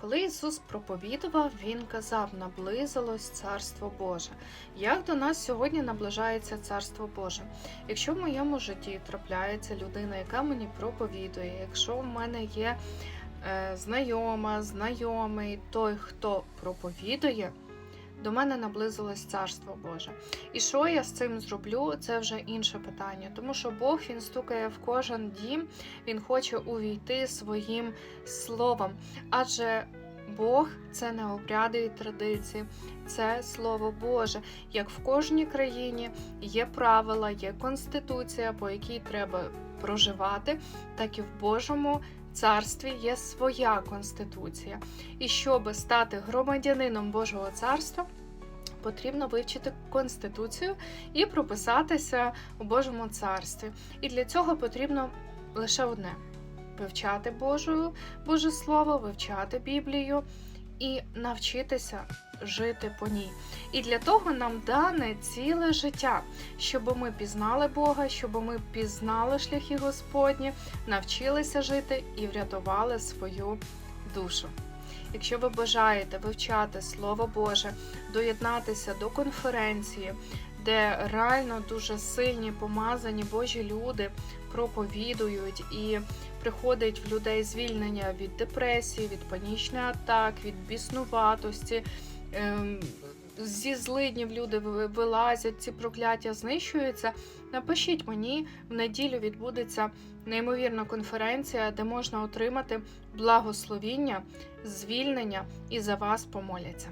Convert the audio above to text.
Коли Ісус проповідував, Він казав, наблизилось Царство Боже. Як до нас сьогодні наближається Царство Боже? Якщо в моєму житті трапляється людина, яка мені проповідує, якщо в мене є е, знайома, знайомий, той, хто проповідує, до мене наблизилось Царство Боже. І що я з цим зроблю, це вже інше питання. Тому що Бог він стукає в кожен дім, він хоче увійти своїм словом. Адже Бог це не обряди і традиції, це Слово Боже. Як в кожній країні є правила, є конституція, по якій треба проживати, так і в Божому царстві є своя конституція. І щоб стати громадянином Божого царства, потрібно вивчити конституцію і прописатися у Божому царстві. І для цього потрібно лише одне вивчати Божу, Боже Слово, вивчати Біблію і навчитися жити по ній. І для того нам дане ціле життя, щоб ми пізнали Бога, щоб ми пізнали шляхи Господні, навчилися жити і врятували свою душу. Якщо ви бажаєте вивчати Слово Боже, доєднатися до конференції, де реально дуже сильні помазані Божі люди проповідують і приходить в людей звільнення від депресії, від панічних атак, від біснуватості. ем, Зі злиднів люди вилазять, ці прокляття знищуються. Напишіть мені, в неділю відбудеться неймовірна конференція, де можна отримати благословіння, звільнення і за вас помоляться.